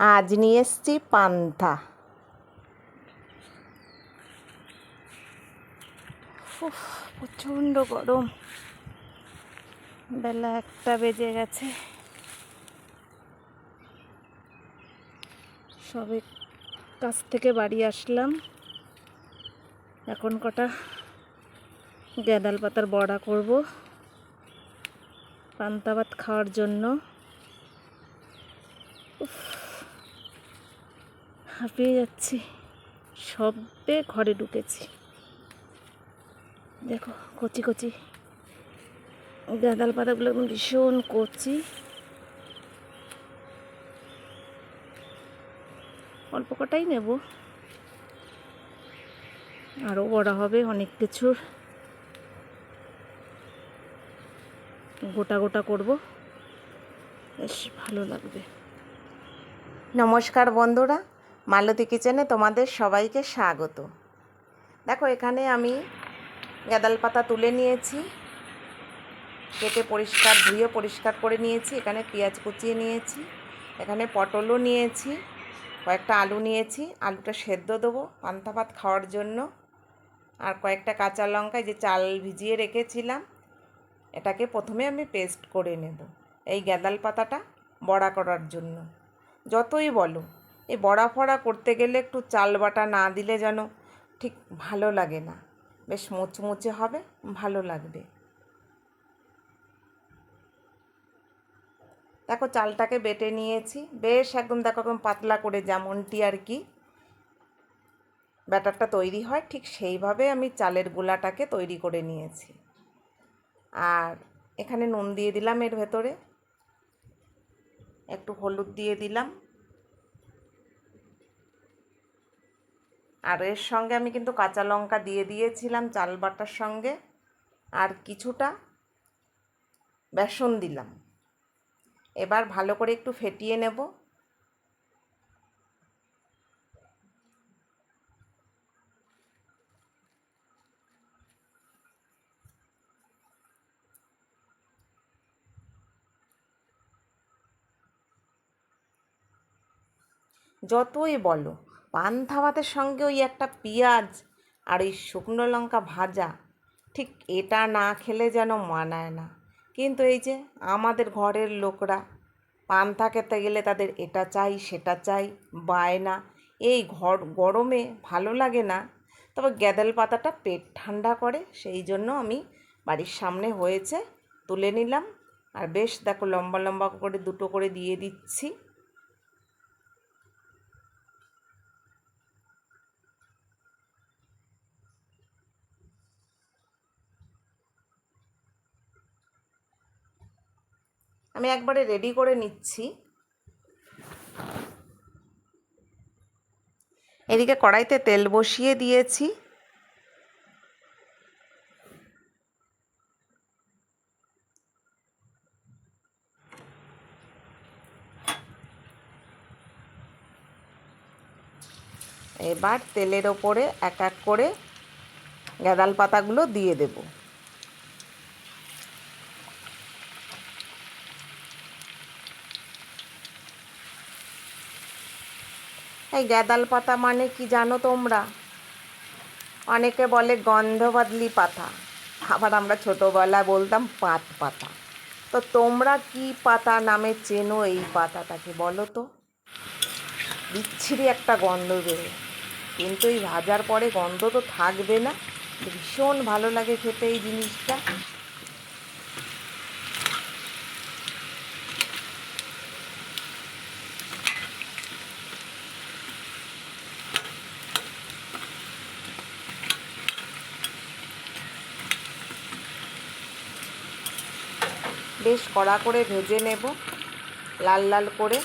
আজ নিয়ে এসছি উফ, প্রচণ্ড গরম। বেলা একটা বেজে গেছে। সবে কাছ থেকে বাড়ি আসলাম। এখন কটা? গ্যাদাল পাতার বড়া করব। পান্তা ভাত খাওয়ার জন্য। উফ, হাঁপিয়ে যাচ্ছি। সবে ঘরে ঢুকেছি। দেখো, কচি কচি। গাঁদাল পাতাগুলো একদম ভীষণ কচি। অল্প কটাই নেব। আরও বড় হবে অনেক কিছুর। গোটা গোটা করব। বেশ ভালো লাগবে। নমস্কার বন্ধুরা। মালতী কিচেনে তোমাদের সবাইকে স্বাগত। দেখো, এখানে আমি গাঁদাল পাতা তুলে নিয়েছি, কেটে পরিষ্কার, ধুয়ে পরিষ্কার করে নিয়েছি, এখানে পেঁয়াজ কুচিয়ে নিয়েছি, এখানে পটলও নিয়েছি, কয়েকটা আলু নিয়েছি, আলুটা সেদ্ধ দেবো পান্তা ভাত খাওয়ার জন্য। আর কয়েকটা কাঁচা লঙ্কা যে চাল ভিজিয়ে রেখেছিলাম, এটাকে প্রথমে আমি পেস্ট করে নেব, এই গ্যাদাল পাতাটা বড়া করার জন্য। যতই বলো এই বড়া ফড়া করতে গেলে একটু চাল বাটা না দিলে যেন ঠিক ভালো লাগে না। বেশ মুচমুচে হবে, ভালো লাগবে। দেখো চালটাকে বেটে নিয়েছি। বেশ একদম দেখো একদম পাতলা করে যেমনটি আর কি ব্যাটারটা তৈরি হয়, ঠিক সেইভাবে আমি চালের গুলাটাকে তৈরি করে নিয়েছি। আর এখানে নুন দিয়ে দিলাম এর ভেতরে। একটু হলুদ দিয়ে দিলাম। আর এর সঙ্গে আমি কিন্তু কাঁচা লঙ্কা দিয়ে দিয়েছিলাম চাল বাটার সঙ্গে। আর কিছুটা বেসন দিলাম। এবার ভালো করে একটু ফেটিয়ে নেব। যতই বলো। পান্তা ভাতের সঙ্গে ওই একটা পেঁয়াজ আর ওই শুকনো লঙ্কা ভাজা, ঠিক এটা না খেলে যেন মানায় না। কিন্তু এই যে আমাদের ঘরের লোকরা পান্তা খেতে গেলে তাদের এটা চাই, সেটা চাই বায়না এই ঘর, গরমে ভালো লাগে না, তবে গ্যাদেল পাতাটা পেট ঠান্ডা করে, সেই জন্য আমি বাড়ির সামনে হয়েছে, তুলে নিলাম। আর বেশ দেখো লম্বা লম্বা করে দুটো করে দিয়ে দিচ্ছি। আমি একবারে রেডি করে নিচ্ছি। এদিকে কড়াইতে তেল বসিয়ে দিয়েছি। এবার তেলের ওপরে এক এক করে গাঁদাল পাতাগুলো দিয়ে দেবো। এই গ্যাদাল পাতা মানে কি জানো তোমরা? অনেকে বলে গন্ধবাদলি পাতা। আবার আমরা ছোটোবেলায় বলতাম পাত পাতা। তো তোমরা কি পাতা নামে চেনো এই পাতাটাকে বলো তো? বিচ্ছিরি একটা গন্ধ বেরোয়। কিন্তু এই ভাজার পরে গন্ধ তো থাকবে না। ভীষণ ভালো লাগে খেতে এই জিনিসটা। বেশ কড়া করে ভেজে নেব লাল লাল করে।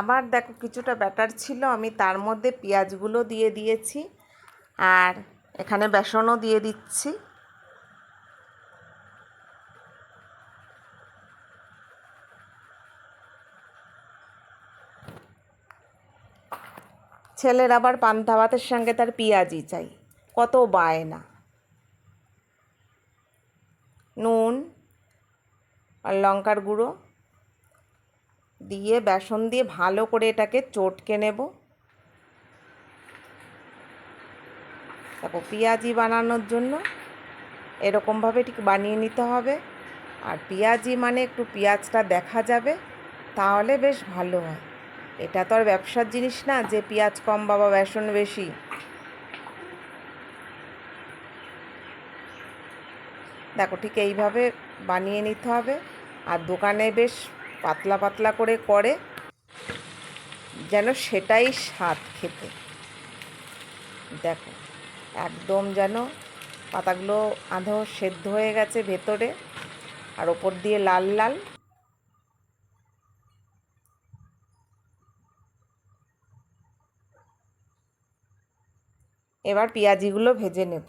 আবার দেখো কিছুটা ব্যাটার ছিল, আমি তার মধ্যে পেঁয়াজগুলো দিয়ে দিয়েছি আর এখানে বেসনও দিয়ে দিচ্ছি। ছেলের আবার পান্তা ভাতের সঙ্গে তার পেঁয়াজি চাই, কত বায় না নুন আর লঙ্কার গুঁড়ো। দিয়ে বেসন দিয়ে ভালো করে এটাকে চটকে নেব। দেখো পেঁয়াজি বানানোর জন্য এরকমভাবে ঠিক বানিয়ে নিতে হবে। আর পেঁয়াজি মানে একটু পেঁয়াজটা দেখা যাবে, তাহলে বেশ ভালো হয়। এটা তো আর ব্যবসার জিনিস না যে পেঁয়াজ কম বাবা বেসন বেশি। দেখো ঠিক এইভাবে বানিয়ে নিতে হবে। আর দোকানে বেশ পাতলা পাতলা করে করে, যেন সেটাই স্বাদ খেতে। দেখো, একদম যেন পাতাগুলো আধো সেদ্ধ হয়ে গেছে ভেতরে আর ওপর দিয়ে লাল লাল। এবার পেঁয়াজিগুলো ভেজে নেব।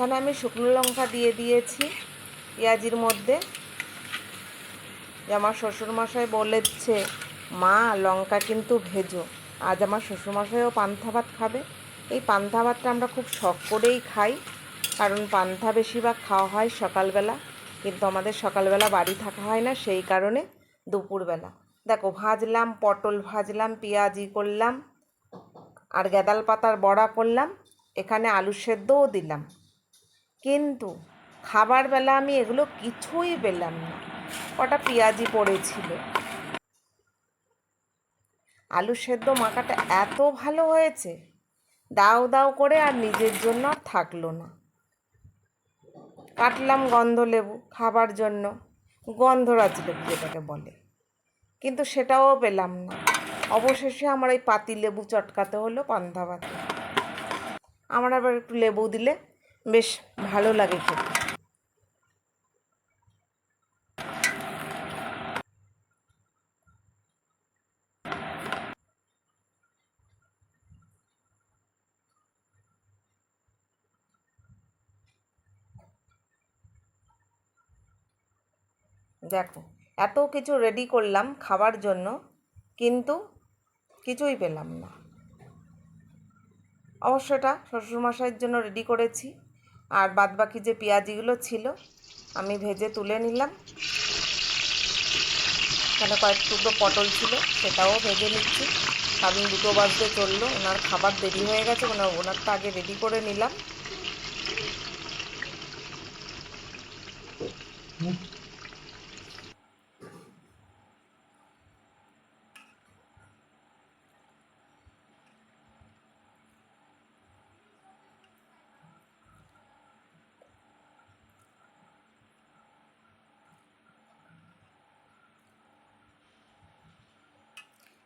এখানে আমি শুকনো লঙ্কা দিয়ে দিয়েছি পেঁয়াজির মধ্যে। যে আমার শ্বশুরমশাই বলেছে, মা, লঙ্কা কিন্তু ভেজো। আজ আমার শ্বশুরমশাইও পান্থা ভাত খাবে। এই পান্থা ভাতটা আমরা খুব শখ করেই খাই, কারণ পান্থা বেশিরভাগ খাওয়া হয় সকালবেলা। কিন্তু আমাদের সকালবেলা বাড়ি থাকা হয় না, সেই কারণে দুপুরবেলা। দেখো, ভাজলাম, পটল ভাজলাম, পেঁয়াজি করলাম, আর গেদাল পাতার বড়া করলাম, এখানে আলু সেদ্ধও দিলাম। কিন্তু খাবার বেলা আমি এগুলো কিছুই পেলাম না। কটা পেঁয়াজি পড়েছিল। আলু সেদ্ধ মাখাটা এত ভালো হয়েছে, দাও দাও করে আর নিজের জন্য আর থাকল না। কাটলাম গন্ধ লেবু খাবার জন্য, গন্ধরাজ লেবু যেটাকে বলে। কিন্তু সেটাও পেলাম না। অবশেষে আমার এই পাতি লেবু চটকাতে হলো পান্তা আমার আবার একটু লেবু দিলে বেশ ভালো লাগে খেতে। দেখো, এত কিছু রেডি করলাম খাবার জন্য, কিন্তু কিছুই পেলাম না। অবশ্য এটা শ্বশুরমশাইয়ের জন্য রেডি করেছি। আর বাদ বাকি যে পেঁয়াজিগুলো ছিল, আমি ভেজে তুলে নিলাম। এখানে কয়েক টুকরো পটল ছিল, সেটাও ভেজে নিচ্ছি। কারণ দুটো বাজতে চলল, ওনার খাবার দেরি হয়ে গেছে ওনার ওনারটা আগে রেডি করে নিলাম।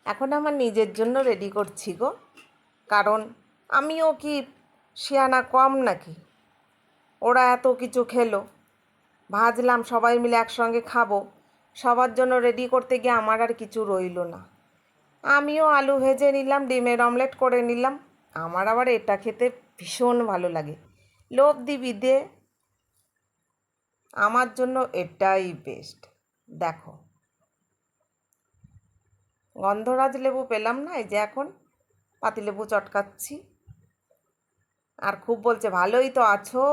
এখন আমার নিজের জন্য রেডি করছি গো। কারণ আমিও কি শিয়ানা কম নাকি? ওরা এত কিছু খেলো। ভাজলাম, সবাই মিলে একসঙ্গে খাব। সবার জন্য রেডি করতে গিয়ে আমার আর কিছু রইল না। আমিও আলু ভেজে নিলাম, ডিমের অমলেট করে নিলাম। আমার আবার এটা খেতে ভীষণ ভালো লাগে। লোভ দিবি দে। আমার জন্য এটাই বেস্ট দেখো। গন্ধরাজ লেবু পেলাম না, এই যে এখন পাতিলেবু চটকাচ্ছি। আর খুব বলছে, ভালোই তো আছো।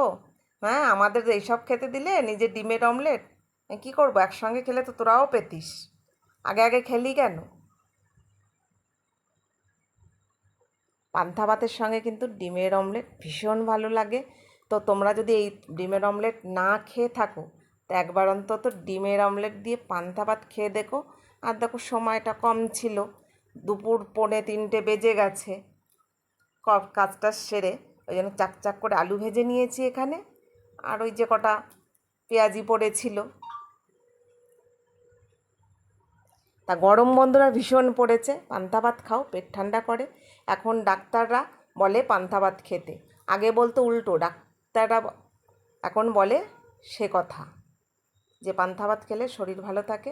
হ্যাঁ আমাদের এইসব খেতে দিলে, নিজের ডিমের অমলেট কী করব? একসঙ্গে খেলে তো তোরাও পেতিস। আগে আগে খেলি কেন? পান্থা ভাতের সঙ্গে কিন্তু ডিমের অমলেট ভীষণ ভালো লাগে। তো তোমরা যদি এই ডিমের অমলেট না খেয়ে থাকো, তো একবার অন্তত ডিমের অমলেট দিয়ে পান্থা ভাত খেয়ে দেখো। আর দেখো সময়টা কম ছিল। দুপুর পৌনে তিনটে বেজে গেছে। কাজটা সেরে ওই জন্য চাক চাক করে আলু ভেজে নিয়েছি এখানে। আর ওই যে কটা পেঁয়াজি পড়েছিল। তা গরম বন্ধুরা ভীষণ পড়েছে। পান্তা ভাত খাও, পেট ঠান্ডা করে। এখন ডাক্তাররা বলে পান্তা ভাত খেতে। আগে বলতো উল্টো, ডাক্তাররা এখন বলে সে কথা। যে পান্তা ভাত খেলে শরীর ভালো থাকে